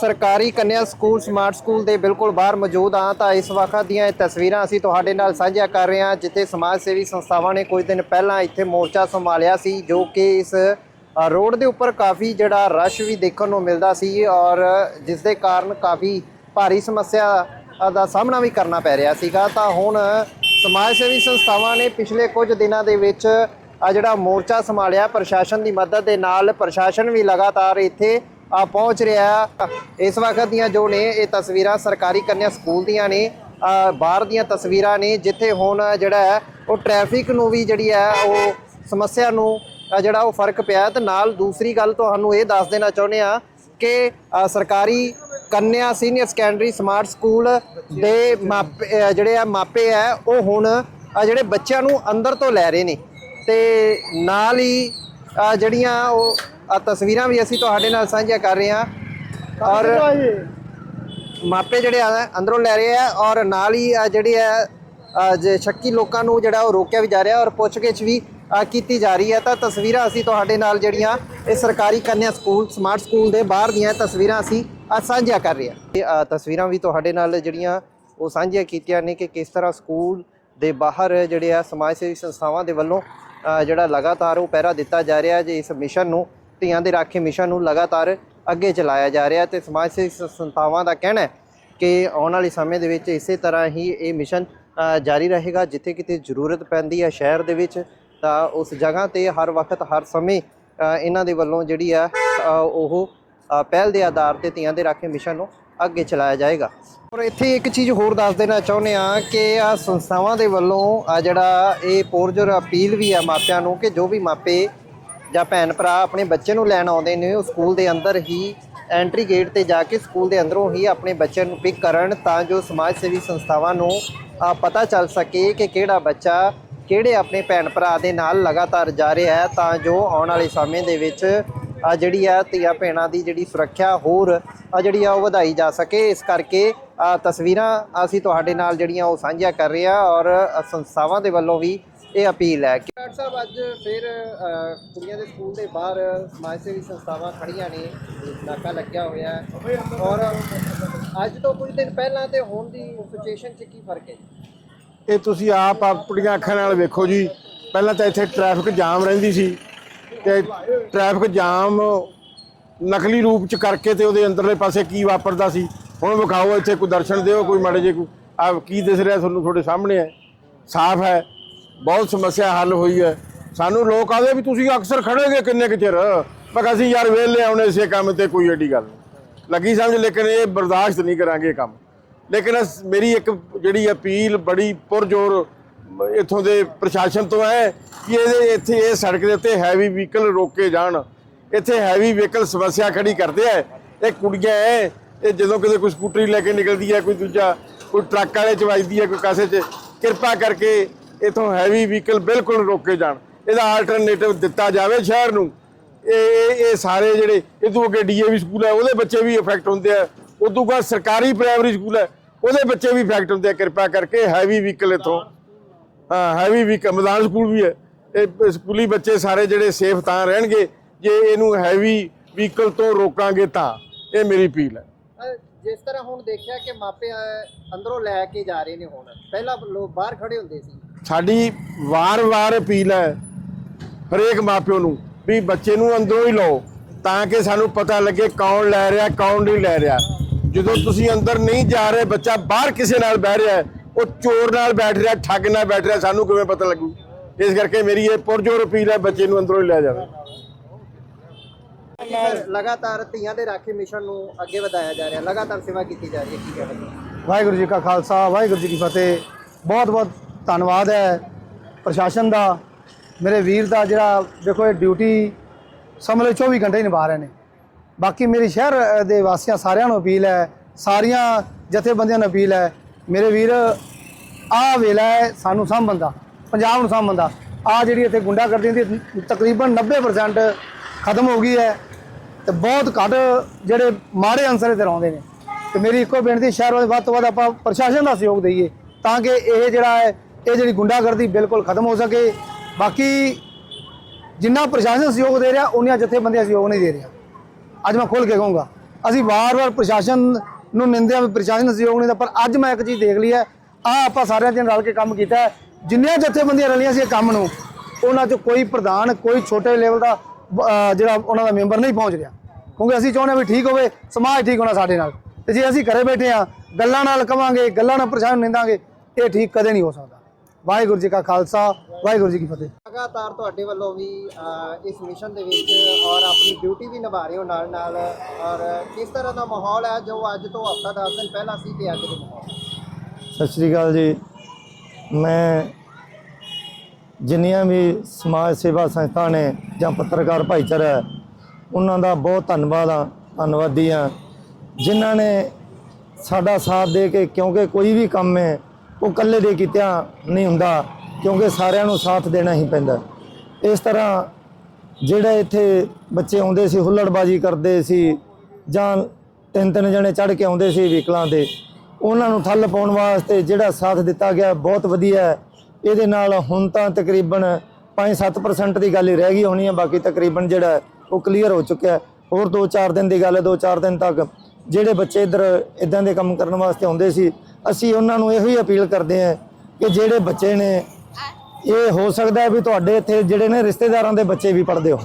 ਸਰਕਾਰੀ ਕੰਨਿਆ school, smart school ਦੇ ਬਿਲਕੁਲ ਬਾਹਰ ਮੌਜੂਦ ਹਾਂ ਤਾਂ ਇਸ ਵਕਤ ਦੀਆਂ ਇਹ ਤਸਵੀਰਾਂ ਅਸੀਂ ਤੁਹਾਡੇ ਨਾਲ ਸਾਂਝਾ ਕਰ ਰਹੇ ਹਾਂ, ਜਿੱਥੇ ਸਮਾਜ ਸੇਵੀ ਸੰਸਥਾਵਾਂ ਨੇ ਕੁਝ ਦਿਨ ਪਹਿਲਾਂ ਇੱਥੇ ਮੋਰਚਾ ਸੰਭਾਲਿਆ ਸੀ, ਜੋ ਕਿ ਇਸ ਰੋਡ ਦੇ ਉੱਪਰ ਕਾਫੀ ਜਿਹੜਾ ਰਸ਼ ਵੀ ਦੇਖਣ ਨੂੰ ਮਿਲਦਾ ਸੀ ਔਰ ਜਿਸ ਦੇ ਕਾਰਨ ਕਾਫੀ ਭਾਰੀ ਸਮੱਸਿਆ ਦਾ ਸਾਹਮਣਾ ਵੀ ਕਰਨਾ ਪੈ ਰਿਹਾ ਸੀਗਾ। ਤਾਂ ਹੁਣ ਸਮਾਜ ਸੇਵੀ ਸੰਸਥਾਵਾਂ ਨੇ ਪਿਛਲੇ ਕੁਝ ਦਿਨਾਂ ਦੇ ਵਿੱਚ ਆ ਜਿਹੜਾ ਮੋਰਚਾ ਸੰਭਾਲਿਆ, ਪ੍ਰਸ਼ਾਸਨ ਦੀ ਮਦਦ ਦੇ ਨਾਲ ਪ੍ਰਸ਼ਾਸਨ ਵੀ ਲਗਾਤਾਰ ਇੱਥੇ ਆ ਪਹੁੰਚ ਰਿਹਾ ਇਸ ਵਕਤ ਦੀਆਂ ਜੋ ਨੇ ਇਹ ਤਸਵੀਰਾਂ ਸਰਕਾਰੀ ਕੰਨਿਆ ਸਕੂਲ ਦੀਆਂ ਨੇ ਬਾਹਰ ਦੀਆਂ ਤਸਵੀਰਾਂ ਨੇ, ਜਿੱਥੇ ਹੁਣ ਜਿਹੜਾ ਹੈ ਉਹ ਟ੍ਰੈਫਿਕ ਨੂੰ ਵੀ ਜਿਹੜੀ ਹੈ ਉਹ ਸਮੱਸਿਆ ਨੂੰ ਜਿਹੜਾ ਉਹ ਫ਼ਰਕ ਪਿਆ ਹੈ। ਤੇ ਨਾਲ ਦੂਸਰੀ ਗੱਲ ਤੁਹਾਨੂੰ ਇਹ ਦੱਸ ਦੇਣਾ ਚਾਹੁੰਦੇ ਆ ਕਿ ਸਰਕਾਰੀ ਕੰਨਿਆ ਸੀਨੀਅਰ ਸੈਕੰਡਰੀ ਸਮਾਰਟ ਸਕੂਲ ਦੇ ਮਾਪੇ ਜਿਹੜੇ ਆ ਮਾਪੇ ਆ ਉਹ ਹੁਣ ਜਿਹੜੇ ਬੱਚਿਆਂ ਨੂੰ ਅੰਦਰ ਤੋਂ ਲੈ ਰਹੇ ਨੇ। ਤੇ ਨਾਲ ਹੀ ਜਿਹੜੀਆਂ ਉਹ ਆ ਤਸਵੀਰਾਂ ਵੀ ਅਸੀਂ ਤੁਹਾਡੇ ਨਾਲ ਸਾਂਝੀਆਂ ਕਰ ਰਹੇ ਹਾਂ। ਔਰ ਮਾਪੇ ਜਿਹੜੇ ਆ ਅੰਦਰੋਂ ਲੈ ਰਹੇ ਆ ਔਰ ਨਾਲ ਹੀ ਜਿਹੜੇ ਆ ਜੇ ਸ਼ੱਕੀ ਲੋਕਾਂ ਨੂੰ ਜਿਹੜਾ ਉਹ ਰੋਕਿਆ ਵੀ ਜਾ ਰਿਹਾ ਔਰ ਪੁੱਛਗਿੱਛ ਵੀ ਕੀਤੀ ਜਾ ਰਹੀ ਹੈ ਤਾਂ ਤਸਵੀਰਾਂ ਅਸੀਂ ਤੁਹਾਡੇ ਨਾਲ ਜਿਹੜੀਆਂ ਇਹ ਸਰਕਾਰੀ ਕੰਨਿਆ ਸਕੂਲ ਸਮਾਰਟ ਸਕੂਲ ਦੇ ਬਾਹਰ ਦੀਆਂ ਤਸਵੀਰਾਂ ਅਸੀਂ ਆ ਸਾਂਝੀਆਂ ਕਰ ਰਹੇ ਹਾਂ। ਇਹ ਤਸਵੀਰਾਂ ਵੀ ਤੁਹਾਡੇ ਨਾਲ ਜਿਹੜੀਆਂ ਉਹ ਸਾਂਝੀਆਂ ਕੀਤੀਆਂ ਨੇ ਕਿ ਕਿਸ ਤਰ੍ਹਾਂ ਸਕੂਲ ਦੇ ਬਾਹਰ ਜਿਹੜੇ ਆ ਸਮਾਜ ਸੇਵੀ ਸੰਸਥਾਵਾਂ ਦੇ ਵੱਲੋਂ ਜਿਹੜਾ ਲਗਾਤਾਰ ਉਹ ਪਹਿਰਾ ਦਿੱਤਾ ਜਾ ਰਿਹਾ ਜੇ ਇਸ ਮਿਸ਼ਨ ਨੂੰ ਧੀਆਂ ਦੇ ਰਾਖੇ ਮਿਸ਼ਨ ਨੂੰ ਲਗਾਤਾਰ ਅੱਗੇ ਚਲਾਇਆ ਜਾ ਰਿਹਾ ਤੇ ਸਮਾਜ ਸੇਵੀ ਸੰਸਥਾਵਾਂ ਦਾ ਕਹਿਣਾ ਹੈ ਕਿ ਆਉਣ ਵਾਲੇ ਸਮੇਂ ਦੇ ਵਿੱਚ ਇਸੇ ਤਰ੍ਹਾਂ ਹੀ ਇਹ ਮਿਸ਼ਨ ਜਾਰੀ ਰਹੇਗਾ, ਜਿੱਥੇ ਕਿਤੇ ਜ਼ਰੂਰਤ ਪੈਂਦੀ ਹੈ ਸ਼ਹਿਰ ਦੇ ਵਿੱਚ, ਤਾਂ ਉਸ ਜਗ੍ਹਾ ਤੇ ਹਰ ਵਕਤ, ਹਰ ਸਮੇਂ ਇਹਨਾਂ ਦੇ ਵੱਲੋਂ ਜਿਹੜੀ ਆ ਉਹ ਪਹਿਲ ਦੇ ਆਧਾਰ ਤੇ ਧੀਆਂ ਦੇ ਰਾਖੇ ਮਿਸ਼ਨ ਨੂੰ ਅੱਗੇ ਚਲਾਇਆ ਜਾਏਗਾ। ਔਰ ਇੱਥੇ ਇੱਕ ਚੀਜ਼ ਹੋਰ ਦੱਸ ਦੇਣਾ ਚਾਹੁੰਦੇ ਆ ਕਿ ਆ ਸੰਸਥਾਵਾਂ ਦੇ ਵੱਲੋਂ ਆ ਜਿਹੜਾ ਇਹ ਪੋਰਜਰ ਅਪੀਲ ਵੀ ਆ ਮਾਪਿਆਂ ਨੂੰ ਕਿ ਜੋ ਵੀ ਮਾਪੇ ਜਾਂ ਭੈਣ ਭਰਾ ਆਪਣੇ ਬੱਚੇ ਨੂੰ ਲੈਣ ਆਉਂਦੇ ਨੇ, ਉਹ ਸਕੂਲ ਦੇ ਅੰਦਰ ਹੀ ਐਂਟਰੀ ਗੇਟ ਤੇ ਜਾ ਕੇ ਸਕੂਲ ਦੇ ਅੰਦਰੋਂ ਹੀ ਆਪਣੇ ਬੱਚੇ ਨੂੰ ਪਿਕ ਕਰਨ ਤਾਂ ਜੋ ਸਮਾਜ ਸੇਵੀ ਸੰਸਥਾਵਾਂ ਨੂੰ ਪਤਾ ਚੱਲ ਸਕੇ ਕਿ ਕਿਹੜਾ ਬੱਚਾ ਕਿਹੜੇ ਆਪਣੇ ਭੈਣ ਭਰਾ ਦੇ ਨਾਲ ਲਗਾਤਾਰ ਜਾ ਰਿਹਾ ਹੈ ਤਾਂ ਜੋ ਆਉਣ ਵਾਲੇ ਸਮੇਂ ਦੇ ਵਿੱਚ ਆ ਜਿਹੜੀ ਆ ਧੀਆਂ ਭੈਣਾਂ ਦੀ ਜਿਹੜੀ ਸੁਰੱਖਿਆ ਹੋਰ ਆ ਜਿਹੜੀ ਆ ਉਹ ਵਧਾਈ ਜਾ ਸਕੇ। ਇਸ ਕਰਕੇ ਤਸਵੀਰਾਂ ਅਸੀਂ ਤੁਹਾਡੇ ਨਾਲ ਜਿਹੜੀਆਂ ਉਹ ਸਾਂਝੀਆਂ ਕਰ ਰਹੇ ਹਾਂ ਔਰ ਸੰਸਥਾਵਾਂ ਦੇ ਵੱਲੋਂ ਵੀ ਇਹ ਅਪੀਲ ਹੈ ਕਿ ਡਾਕਟਰ ਸਾਹਿਬ ਅੱਜ ਫਿਰ ਕੁੜੀਆਂ ਦੇ ਸਕੂਲ ਦੇ ਬਾਹਰ ਸਮਾਜ ਸੇਵੀ ਸੰਸਥਾਵਾਂ ਖੜੀਆਂ ਨੇ ਨਾਕਾ ਲੱਗਿਆ ਹੋਇਆ ਹੈ। ਔਰ ਅੱਜ ਤੋਂ ਕੁਝ ਦਿਨ ਪਹਿਲਾਂ ਤੇ ਹੁਣ ਦੀ ਸਿਚੁਏਸ਼ਨ 'ਚ ਕੀ ਫ਼ਰਕ ਹੈ ਇਹ ਤੁਸੀਂ ਆਪ ਆਪਣੀਆਂ ਅੱਖਾਂ ਨਾਲ ਵੇਖੋ ਜੀ। ਪਹਿਲਾਂ ਤਾਂ ਇੱਥੇ ਟ੍ਰੈਫਿਕ ਜਾਮ ਰਹਿੰਦੀ ਸੀ ਤੇ ਟ੍ਰੈਫਿਕ ਜਾਮ ਨਕਲੀ ਰੂਪ ਚ ਕਰਕੇ ਤੇ ਉਹਦੇ ਅੰਦਰਲੇ ਪਾਸੇ ਕੀ ਵਾਪਰਦਾ ਸੀ? ਹੁਣ ਵਿਖਾਓ ਇੱਥੇ ਕੋਈ ਦਰਸ਼ਨ ਦਿਓ ਕੋਈ ਮਾੜੇ ਜੇ ਕੋਈ ਆ ਕੀ ਦਿਸ ਰਿਹਾ ਤੁਹਾਨੂੰ ਤੁਹਾਡੇ ਸਾਹਮਣੇ ਹੈ? ਸਾਫ਼ ਹੈ। ਬਹੁਤ ਸਮੱਸਿਆ ਹੱਲ ਹੋਈ ਹੈ। ਸਾਨੂੰ ਲੋਕ ਆਦੇ ਵੀ ਤੁਸੀਂ ਅਕਸਰ ਖੜੇਗੇ ਕਿੰਨੇ ਕੁ ਚਿਰ। ਪਰ ਅਸੀਂ ਯਾਰ ਵਿਹਲੇ ਆਉਣੇ ਇਸੇ ਕੰਮ ਤੇ ਕੋਈ ਏਡੀ ਗੱਲ ਨਹੀਂ। ਲੱਗੀ ਸਮਝ, ਲੇਕਿਨ ਇਹ ਬਰਦਾਸ਼ਤ ਨਹੀਂ ਕਰਾਂਗੇ ਇਹ ਕੰਮ। ਲੇਕਿਨ ਅਸ- ਮੇਰੀ ਇੱਕ ਜਿਹੜੀ ਅਪੀਲ ਬੜੀ ਪੁਰਜੋਰ ਇੱਥੋਂ ਦੇ ਪ੍ਰਸ਼ਾਸਨ ਤੋਂ ਹੈ ਕਿ ਇਹਦੇ ਇੱਥੇ ਇਹ ਸੜਕ ਦੇ ਉੱਤੇ ਹੈਵੀ ਵਹੀਕਲ ਰੋਕੇ ਜਾਣ। ਇੱਥੇ ਹੈਵੀ ਵਹੀਕਲ ਸਮੱਸਿਆ ਖੜੀ ਕਰਦੇ ਆ। ਇਹ ਕੁੜੀਆਂ ਐ, ਇਹ ਜਦੋਂ ਕਿਤੇ ਕੋਈ ਸਕੂਟਰੀ ਲੈ ਕੇ ਨਿਕਲਦੀ ਹੈ ਕੋਈ ਦੂਜਾ ਕੋਈ ਟਰੱਕ ਵਾਲੇ ਚ ਵੱਜਦੀ ਹੈ ਕੋਈ ਕਾਸੇ 'ਚ। ਕਿਰਪਾ ਕਰਕੇ ਇਥੋਂ ਹੈਵੀ ਵਹੀਕਲ ਬਿਲਕੁਲ ਰੋਕੇ ਜਾਣ। ਇਹਦਾ ਆਲਟਰਨੇਟਿਵ ਦਿੱਤਾ ਜਾਵੇ ਸ਼ਹਿਰ ਨੂੰ। ਇਹ, ਇਹ- ਸਾਰੇ ਜਿਹੜੇ ਇਦੋਂ ਅੱਗੇ ਡੀਏਵੀ ਸਕੂਲ ਹੈ, ਉਹਦੇ ਬੱਚੇ ਵੀ ਇਫੈਕਟ ਹੁੰਦੇ ਆ। ਉਦੋਂ ਬਾਅਦ ਸਰਕਾਰੀ ਪ੍ਰਾਇਮਰੀ ਸਕੂਲ ਹੈ, ਉਹਦੇ ਬੱਚੇ ਵੀ ਇਫੈਕਟ ਹੁੰਦੇ ਆ, ਕਿਰਪਾ ਕਰਕੇ ਹੈਵੀ ਵਹੀਕਲ ਇਥੋਂ। ਹਾਂ ਹੈਵੀ ਵਹੀਕਲ ਮੈਦਾਨ ਸਕੂਲ ਵੀ ਹੈ। ਇਹ ਸਕੂਲੀ ਬੱਚੇ ਸਾਰੇ ਜਿਹੜੇ ਸੇਫ ਤਾਂ ਰਹਿਣਗੇ, ਜੇ ਇਹਨੂੰ ਹੈਵੀ ਵਹੀਕਲ ਤੋਂ ਰੋਕਾਂਗੇ ਤਾਂ, ਇਹ ਮੇਰੀ ਅਪੀਲ ਹੈ। ਜਿਸ ਤਰ੍ਹਾਂ ਹੁਣ ਦੇਖਿਆ ਕਿ ਮਾਪੇ ਅੰਦਰੋਂ ਲੈ ਕੇ ਜਾ ਰਹੇ ਨੇ ਹੁਣ। ਪਹਿਲਾਂ ਲੋਕ ਬਾਹਰ ਖੜੇ ਹੁੰਦੇ ਸੀ। ਸਾਡੀ ਵਾਰ-ਵਾਰ ਅਪੀਲ ਹੈ ਹਰੇਕ ਮਾਪਿਓ ਨੂੰ ਵੀ ਬੱਚੇ ਨੂੰ ਅੰਦਰੋਂ ਹੀ ਲਓ ਤਾਂ ਕਿ ਸਾਨੂੰ ਪਤਾ ਲੱਗੇ ਕੌਣ ਲੈ ਰਿਹਾ ਕੌਣ ਨਹੀਂ ਲੈ ਰਿਹਾ। ਜਦੋਂ ਤੁਸੀਂ ਅੰਦਰ ਨਹੀਂ ਜਾ ਰਹੇ ਬੱਚਾ ਬਾਹਰ ਕਿਸੇ ਨਾਲ ਬਹਿ ਰਿਹਾ ਹੈ, ਉਹ ਚੋਰ ਨਾਲ ਬੈਠ ਰਿਹਾ ਠੱਗ ਨਾਲ ਬੈਠ ਰਿਹਾ ਸਾਨੂੰ ਕਿਵੇਂ ਪਤਾ ਲੱਗੂ? ਇਸ ਕਰਕੇ ਮੇਰੀ ਇਹ ਪੁਰਜੋਰ ਅਪੀਲ ਹੈ ਬੱਚੇ ਨੂੰ ਅੰਦਰੋਂ ਹੀ ਲੈ ਜਾਵੇ। ਲਗਾਤਾਰ ਧੀਆਂ ਦੇ ਰਾਖੇ ਮਿਸ਼ਨ ਨੂੰ ਅੱਗੇ ਵਧਾਇਆ ਜਾ ਰਿਹਾ ਲਗਾਤਾਰ ਸੇਵਾ ਕੀਤੀ ਜਾ ਰਹੀ ਹੈ ਕੀ ਕਹਿਣਾ ਵਾਹਿਗੁਰੂ ਜੀ ਕਾ ਖਾਲਸਾ ਵਾਹਿਗੁਰੂ ਜੀ ਕੀ ਫਤਿਹ। ਬਹੁਤ ਬਹੁਤ ਧੰਨਵਾਦ ਹੈ ਪ੍ਰਸ਼ਾਸਨ ਦਾ, ਮੇਰੇ ਵੀਰ ਦਾ ਜਿਹੜਾ ਦੇਖੋ ਇਹ ਡਿਊਟੀ ਸਮਲੇ 24 ਘੰਟੇ ਨਿਭਾ ਰਹੇ ਨੇ। ਬਾਕੀ ਮੇਰੀ ਸ਼ਹਿਰ ਦੇ ਵਾਸੀਆਂ ਸਾਰਿਆਂ ਨੂੰ ਅਪੀਲ ਹੈ, ਸਾਰੀਆਂ ਜਥੇਬੰਦੀਆਂ ਨੂੰ ਅਪੀਲ ਹੈ, ਮੇਰੇ ਵੀਰ, ਆਹ ਵੇਲਾ ਹੈ ਸਾਨੂੰ ਸਾਂਭਣ ਪੰਜਾਬ ਨੂੰ ਸਾਂਭਣ ਦਾ ਆ ਜਿਹੜੀ ਇੱਥੇ ਗੁੰਡਾਗਰਦੀ ਦੀ ਤਕਰੀਬਨ 90% ਖਤਮ ਹੋ ਗਈ ਹੈ ਤੇ ਬਹੁਤ ਘੱਟ ਜਿਹੜੇ ਮਾੜੇ ਅੰਸਰ ਇੱਥੇ ਰਹਿੰਦੇ ਨੇ। ਤੇ ਮੇਰੀ ਇੱਕੋ ਬੇਨਤੀ, ਸ਼ਹਿਰ ਵਾਲੇ ਵੱਧ ਤੋਂ ਵੱਧ ਆਪਾਂ ਪ੍ਰਸ਼ਾਸਨ ਦਾ ਸਹਿਯੋਗ ਦਈਏ ਤਾਂ ਕਿ ਇਹ ਜਿਹੜਾ ਹੈ ਇਹ ਜਿਹੜੀ ਗੁੰਡਾਗਰਦੀ ਬਿਲਕੁਲ ਖਤਮ ਹੋ ਸਕੇ। ਬਾਕੀ ਜਿੰਨਾ ਪ੍ਰਸ਼ਾਸਨ ਸਹਿਯੋਗ ਦੇ ਰਿਹਾ, ਉਨੀਆਂ ਜਥੇਬੰਦੀਆਂ ਸਹਿਯੋਗ ਨਹੀਂ ਦੇ ਰਿਹਾ ਅੱਜ ਮੈਂ ਖੋਲ ਕੇ ਕਹੂੰਗਾ, ਅਸੀਂ ਵਾਰ-ਵਾਰ ਪ੍ਰਸ਼ਾਸਨ ਨੂੰ ਨਿੰਦਿਆ ਵੀ ਪ੍ਰਸ਼ਾਸਨ ਸਹਿਯੋਗ ਨਹੀਂ ਦਾ ਪਰ ਅੱਜ ਮੈਂ ਇੱਕ ਚੀਜ਼ ਦੇਖ ਲਈ ਹੈ। ਆ ਆਪਾਂ ਸਾਰਿਆਂ ਨੇ ਰਲ ਕੇ ਕੰਮ ਕੀਤਾ ਜਿੰਨੀਆਂ ਜਥੇਬੰਦੀਆਂ ਰਲੀਆਂ ਸੀ ਇਹ ਕੰਮ ਨੂੰ, ਉਹਨਾਂ 'ਚ ਕੋਈ ਪ੍ਰਧਾਨ, ਕੋਈ ਛੋਟੇ ਲੈਵਲ ਦਾ ਜਿਹੜਾ ਉਹਨਾਂ ਦਾ ਮੈਂਬਰ ਨਹੀਂ ਪਹੁੰਚ ਰਿਹਾ। ਕਿਉਂਕਿ ਅਸੀਂ ਚਾਹੁੰਦੇ ਹਾਂ ਵੀ ਠੀਕ ਹੋਵੇ, ਸਮਾਜ ਠੀਕ ਹੋਣਾ ਸਾਡੇ ਨਾਲ। ਤੇ ਜੇ ਅਸੀਂ ਘਰੇ ਬੈਠੇ ਆ ਗੱਲਾਂ ਨਾਲ ਕਵਾਂਗੇ, ਗੱਲਾਂ ਨਾਲ ਪ੍ਰਸ਼ਾਸਨ ਨੂੰ ਨਿੰਦਾਂਗੇ, ਇਹ ਠੀਕ ਕਦੇ ਨਹੀਂ ਹੋ ਸਕਦਾ। ਵਾਹਿਗੁਰੂ ਜੀ ਕਾ ਖਾਲਸਾ ਵਾਹਿਗੁਰੂ ਜੀ ਕੀ ਫਤਿਹ। ਲਗਾਤਾਰ ਤੁਹਾਡੇ ਵੱਲੋਂ ਵੀ ਅਹ, ਇਸ ਮਿਸ਼ਨ ਦੇ ਵਿੱਚ ਔਰ ਆਪਣੀ ਡਿਊਟੀ ਵੀ ਨਿਭਾ ਰਹੇ ਹੋ ਨਾਲ ਨਾਲ ਔਰ ਕਿਸ ਤਰ੍ਹਾਂ ਦਾ ਮਾਹੌਲ ਹੈ ਜੋ ਅੱਜ ਤੋਂ ਹਫਤਾ 10 ਦਿਨ ਪਹਿਲਾਂ ਸੀ ਤੇ ਅੱਜ ਦੇ ਮਾਹੌਲ? ਸਤਿ ਸ਼੍ਰੀ ਅਕਾਲ ਜੀ। ਮੈਂ ਜਿੰਨੀਆਂ ਵੀ ਸਮਾਜ ਸੇਵਾ ਸੰਸਥਾ ਨੇ ਜਾਂ ਪੱਤਰਕਾਰ ਭਾਈਚਾਰਾ ਹੈ, ਉਹਨਾਂ ਦਾ ਬਹੁਤ ਧੰਨਵਾਦ ਆ ਧੰਨਵਾਦੀ ਆ ਜਿਨ੍ਹਾਂ ਨੇ ਸਾਡਾ ਸਾਥ ਦੇ ਕੇ ਕਿਉਂਕਿ ਕੋਈ ਵੀ ਕੰਮ ਹੈ ਉਹ ਇਕੱਲੇ ਦੇ ਕੀਤਿਆਂ ਨਹੀਂ ਹੁੰਦਾ, ਕਿਉਂਕਿ ਸਾਰਿਆਂ ਨੂੰ ਸਾਥ ਦੇਣਾ ਹੀ ਪੈਂਦਾ। ਇਸ ਤਰ੍ਹਾਂ ਜਿਹੜੇ ਇੱਥੇ ਬੱਚੇ ਆਉਂਦੇ ਸੀ, ਹੁੱਲੜਬਾਜੀ ਕਰਦੇ ਸੀ, ਜਾਂ ਤਿੰਨ ਤਿੰਨ ਜਣੇ ਚੜ੍ਹ ਕੇ ਆਉਂਦੇ ਸੀ ਵਹੀਕਲਾਂ ਤੇ, ਉਹਨਾਂ ਨੂੰ ਠੱਲ ਪਾਉਣ ਵਾਸਤੇ ਜਿਹੜਾ ਸਾਥ ਦਿੱਤਾ ਗਿਆ ਬਹੁਤ ਵਧੀਆ। ਇਹਦੇ ਨਾਲ ਹੁਣ ਤਾਂ ਤਕਰੀਬਨ 5-7% ਦੀ ਗੱਲ ਹੀ ਰਹਿ ਗਈ ਹੋਣੀ ਹੈ ਬਾਕੀ ਤਕਰੀਬਨ ਜਿਹੜਾ ਉਹ ਕਲੀਅਰ ਹੋ ਚੁੱਕਿਆ। ਹੋਰ 2-4 ਦਿਨ ਦੀ ਗੱਲ ਹੈ 2-4 ਦਿਨ ਤੱਕ ਜਿਹੜੇ ਬੱਚੇ ਇੱਧਰ, ਇਦਾਂ ਦੇ ਕੰਮ ਕਰਨ ਵਾਸਤੇ ਆਉਂਦੇ ਸੀ ਅਸੀਂ ਉਹਨਾਂ ਨੂੰ ਇਹੋ ਹੀ ਅਪੀਲ ਕਰਦੇ ਹਾਂ ਕਿ ਜਿਹੜੇ ਬੱਚੇ ਨੇ, ਇਹ ਹੋ ਸਕਦਾ ਹੈ ਵੀ ਤੁਹਾਡੇ ਇੱਥੇ ਜਿਹੜੇ ਨੇ ਰਿਸ਼ਤੇਦਾਰਾਂ ਦੇ ਬੱਚੇ ਵੀ ਪੜ੍ਹਦੇ ਹੋ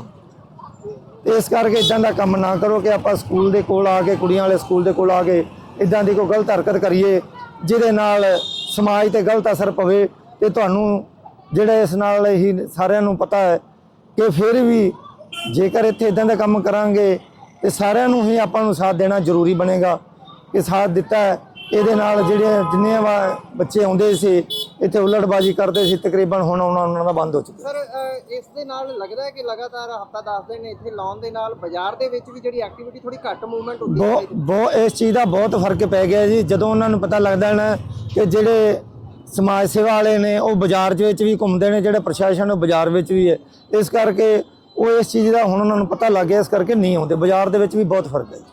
ਇਸ ਕਰਕੇ ਇਦਾਂ ਦਾ ਕੰਮ ਨਾ ਕਰੋ ਕਿ ਆਪਾਂ ਸਕੂਲ ਦੇ ਕੋਲ ਆ ਕੇ, ਕੁੜੀਆਂ ਵਾਲੇ ਸਕੂਲ ਦੇ ਕੋਲ ਆ ਕੇ ਇਦਾਂ ਦੀ ਕੋਈ ਗਲਤ ਹਰਕਤ ਕਰੀਏ, ਜਿਹਦੇ ਨਾਲ ਸਮਾਜ ਤੇ ਗਲਤ ਅਸਰ ਪਵੇ ਤੇ ਤੁਹਾਨੂੰ ਜਿਹੜਾ ਇਸ ਨਾਲ ਹੀ ਸਾਰਿਆਂ ਨੂੰ ਪਤਾ ਹੈ ਕਿ ਫਿਰ ਵੀ ਜੇਕਰ ਇੱਥੇ ਇਦਾਂ ਦਾ ਕੰਮ ਕਰਾਂਗੇ ਤੇ ਸਾਰਿਆਂ ਨੂੰ ਹੀ ਆਪਾਂ ਨੂੰ ਸਾਥ ਦੇਣਾ ਜ਼ਰੂਰੀ ਬਣੇਗਾ ਕਿ ਸਾਥ ਦਿੱਤਾ ਹੈ। ਇਹਦੇ ਨਾਲ ਜਿਹੜੇ ਜਿੰਨੇ ਵਾ- ਬੱਚੇ ਆਉਂਦੇ ਸੀ ਇੱਥੇ ਉਲੜਬਾਜੀ ਕਰਦੇ ਸੀ ਤਕਰੀਬਨ ਹੁਣ ਆਉਣਾ ਉਹਨਾਂ ਦਾ ਬੰਦ ਹੋ ਚੁੱਕਾ ਸਰ ਅਹ, ਇਸ ਦੇ ਨਾਲ ਲੱਗਦਾ ਹੈ ਕਿ ਲਗਾਤਾਰ ਹਫਤਾ 10 ਦਿਨ ਇੱਥੇ ਲਾਉਣ ਦੇ ਨਾਲ ਬਾਜ਼ਾਰ ਦੇ ਵਿੱਚ ਵੀ ਜਿਹੜੀ ਐਕਟੀਵਿਟੀ ਥੋੜੀ ਘੱਟ ਮੂਵਮੈਂਟ ਹੁੰਦੀ ਹੈ। ਬਹੁਤ ਬਹੁਤ ਇਸ ਚੀਜ਼ ਦਾ ਬਹੁਤ ਫ਼ਰਕ ਪੈ ਗਿਆ ਜੀ। ਜਦੋਂ ਉਹਨਾਂ ਨੂੰ ਪਤਾ ਲੱਗਦਾ ਨਾ ਕਿ ਜਿਹੜੇ ਸਮਾਜ ਸੇਵਾ ਵਾਲੇ ਨੇ ਉਹ ਬਾਜ਼ਾਰ ਦੇ ਵਿੱਚ ਵੀ ਘੁੰਮਦੇ ਨੇ ਜਿਹੜੇ ਪ੍ਰਸ਼ਾਸਨ ਉਹ ਬਾਜ਼ਾਰ ਵਿੱਚ ਵੀ ਹੈ। ਇਸ ਕਰਕੇ ਉਹ ਇਸ ਚੀਜ਼ ਦਾ ਹੁਣ ਉਹਨਾਂ ਨੂੰ ਪਤਾ ਲੱਗ ਗਿਆ ਇਸ ਕਰਕੇ ਨਹੀਂ ਆਉਂਦੇ। ਬਾਜ਼ਾਰ ਦੇ ਵਿੱਚ ਵੀ ਬਹੁਤ ਫ਼ਰਕ ਹੈ ਜੀ।